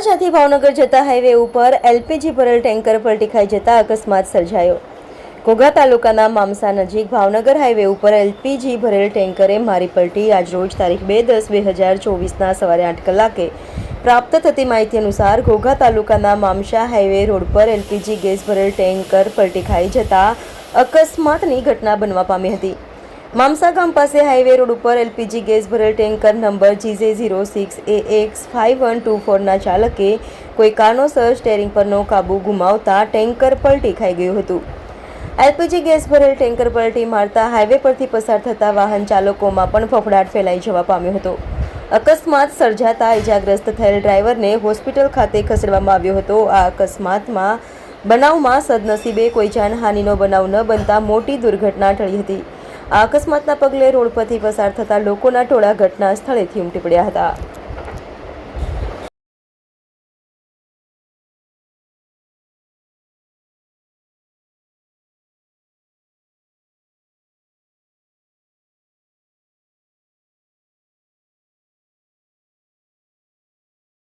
તળાજાથી ભાવનગર જતા હાઈવે ઉપર એલપીજી ભરેલ ટેન્કર પલટી ખાઈ જતા અકસ્માત સર્જાયો. ઘોઘા તાલુકાના મામસા નજીક ભાવનગર હાઈવે ઉપર એલપીજી ભરેલ ટેન્કરે મારી પલટી આજરોજ તારીખ બે દસ બે હજાર ચોવીસના સવારે આઠ કલાકે પ્રાપ્ત થતી માહિતી અનુસાર ઘોઘા તાલુકાના મામસા હાઈવે રોડ પર એલપીજી ગેસ ભરેલ ટેન્કર પલટી ખાઈ જતા અકસ્માતની ઘટના બનવા પામી હતી. મામસા ગામ પાસે હાઈવે રોડ ઉપર એલપીજી ગેસ ભરેલ tanker number GJ zero six A X five one two ફોરના ચાલકે કોઈ કારણોસર સ્ટેરિંગ પરનો કાબુ ગુમાવતા ટેન્કર પલટી ખાઈ ગયું હતું. એલપીજી ગેસ ભરેલ ટેન્કર પલટી મારતા હાઈવે પરથી પસાર થતા વાહન ચાલકોમાં પણ ફફડાટ ફેલાઈ જવા પામ્યો હતો. અકસ્માત સર્જાતા ઇજાગ્રસ્ત થયેલ ડ્રાઈવરને હોસ્પિટલ ખાતે ખસેડવામાં આવ્યો હતો. આ અકસ્માતમાં બનાવમાં સદનસીબે કોઈ જાનહાનિનો બનાવ ન બનતા મોટી દુર્ઘટના ટળી હતી. આ અકસ્માતના પગલે રોડ પરથી પસાર થતા લોકોના ટોળા ઘટના સ્થળેથી ઉમટી પડ્યા હતા.